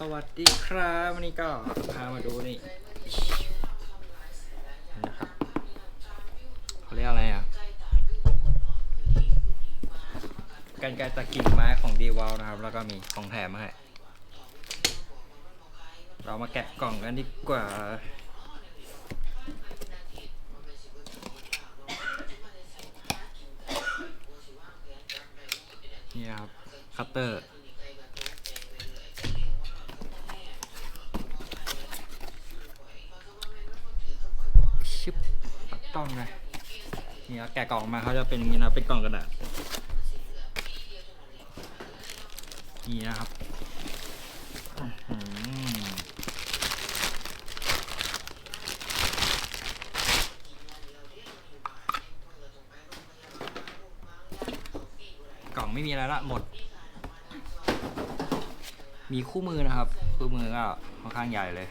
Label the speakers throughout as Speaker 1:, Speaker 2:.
Speaker 1: สวัสดีครับวันนี้ก็พามาดูนี่นะครับเขาเรียกอะไรอะกันไกรตะกิ่งไม้ของดีวอลนะครับ แล้วก็มีของแถมมาให้เรามาแกะกล่องกันดีกว่านี่ครับคัตเตอร์ กต้องเลยนี่ครับแกะกล่องออกมาเขาจะเป็นอย่างนี้นะเป็นกล่องกระดาษนี่นะครับอื้อหือกล่องไม่มีอะไรละหมด มีคู่มือนะครับ คู่มือก็ค่อนข้างใหญ่เลย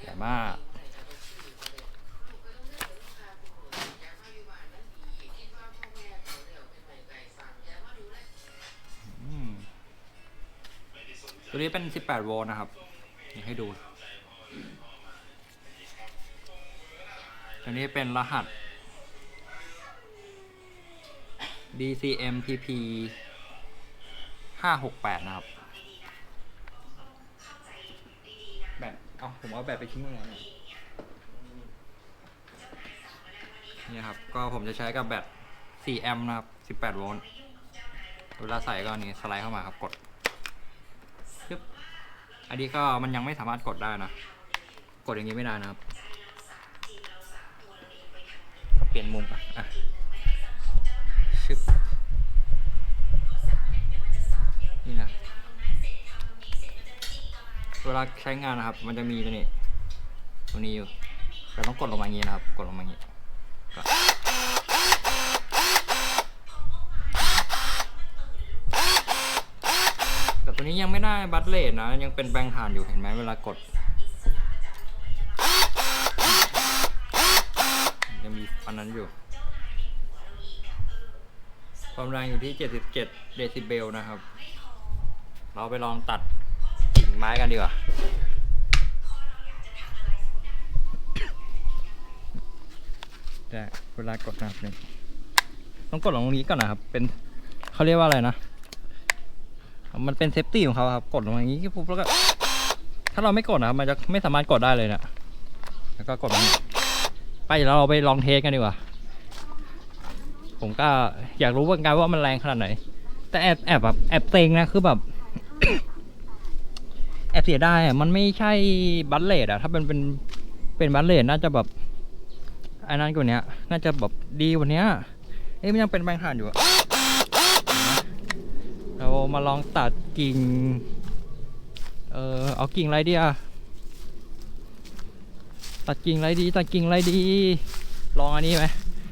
Speaker 1: ใหญ่มาก ตัวนี้เป็น 18 โวลต์นะครับเดี๋ยวให้ดู ตัวนี้เป็นรหัส DCMPP 568 นะครับ แบตเอาผมเอาแบตไปทิ้งไว้แล้วเนี่ยนี่ครับ ก็ผมจะใช้กับแบต4แอมป์นะครับ 18 โวลต์เวลาใส่ก็อันนี้สไลด์เข้ามาครับ กดปึ๊บ อันนี้ก็มันยังไม่สามารถกดได้นะ กดอย่างนี้ไม่ได้นะครับ เปลี่ยนมุมก่อนอะชึบนี่นะ เวลาใช้งานนะครับ มันจะมีตัวนี้ตัวนี้อยู่เราต้องกดลงมาอย่างนี้นะครับ กดลงมาอย่างนี้ ตัวนี้ยังไม่ได้บัตเลทนะ ยังเป็นแบงค์ฐานอยู่เห็นไหมเวลากด ยังมีอันนั้นอยู่ ความแรงอยู่ที่ 77 เดซิเบลนะครับ เราไปลองตัดกิ่งไม้กันดีกว่าแต่เวลากดนะครับต้องกดลงตรงนี้ก่อนนะครับ เป็นเขาเรียกว่าอะไรนะ มันเป็นเซฟตี้ของเขาครับ กดลงอย่างนี้ปุ๊บแล้วก็ ถ้าเราไม่กดนะครับ มันจะไม่สามารถกดได้เลยเนะแล้วก็กดลงนี้ไปเดี๋ยวเราไปลองเทสกันดีกว่า ผมก็อยากรู้เหมือนกันว่ามันแรงขนาดไหน แต่แอบแอบแบบแอบเซ็งนะคือแบบ แอบเสียไดายอะมันไม่ใช่บัตเลดอะถ้าเป็นเป็นเป็นบัตเลดน่าจะแบบอันนั้นกว่านี้น่าจะแบบดีกว่านี้เอ้ยมันยังเป็นแบงค์ฐานอยู่อะ มาลองตัดกิ่ง เออเอากิ่งอะไรดีอะตัดกิ่งอะไรดี ตัดกิ่งอะไรดี ลองอันนี้ไหม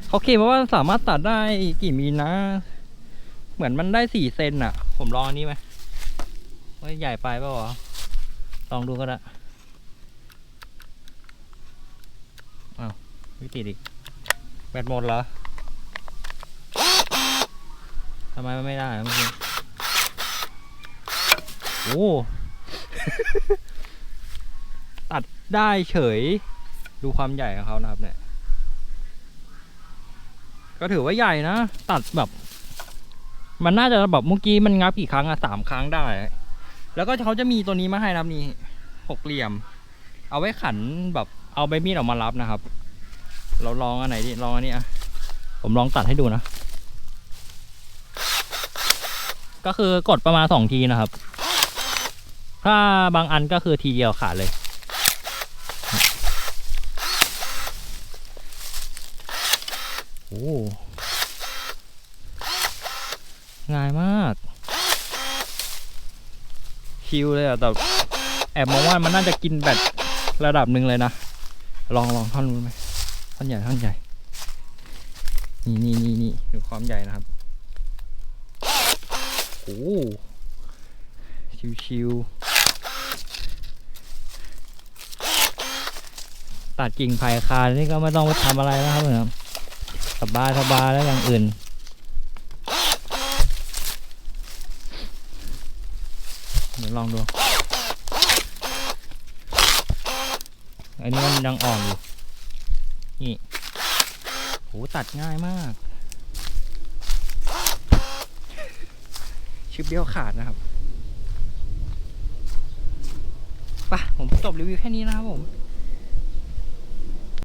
Speaker 1: เขาเขียนมว่าสามารถตัดได้กี่มิลนะ เหมือนมันได้สี่เซนอะผมลองอันนี้ไหมว่าใหญ่ไปเปล่าวะลองดูก็ได้อ้าวไม่ติดอีกแบตหมดเหรอทำไมมันไม่ได้เมื่อกี้ โอ้ตัดได้เฉย ดูความใหญ่ของเขานะครับเนี่ย ก็ถือว่าใหญ่นะ ตัดแบบ มันน่าจะแบบเมื่อกี้มันงับกี่ครั้งอะสามครั้งได้ แล้วก็เขาจะมีตัวนี้มาให้นะครับนี่หกเหลี่ยม เอาไว้ขันแบบเอาใบมีดออกมารับนะครับ เราลองอันไหนดิลองอันนี้อะผมลองตัดให้ดูนะ ก็คือกดประมาณสองทีนะครับ ถ้าบางอันก็คือทีเดียวขาดเลย โอ้ง่ายมากชิวเลยอะแต่แอบมองว่ามันน่าจะกินแบตระดับหนึ่งเลยนะ ลองลองท่อนนู้นไหมท่อนใหญ่ท่อนใหญ่ นี่นี่นี่นี่ดูความใหญ่นะครับ โอ้ชิวชิวๆ ตัดกิ่งไผ่คานี่ก็ไม่ต้องไปทำอะไรนะครับเนี่ยสบายสบายแล้วอย่างอื่น เดี๋ยวลองดูอันนี้มันยังอ่อนอยู่ นี่โหตัดง่ายมาก ชิปเดียวขาดนะครับไปะผมจบรีวิวแค่นี้นะครับผม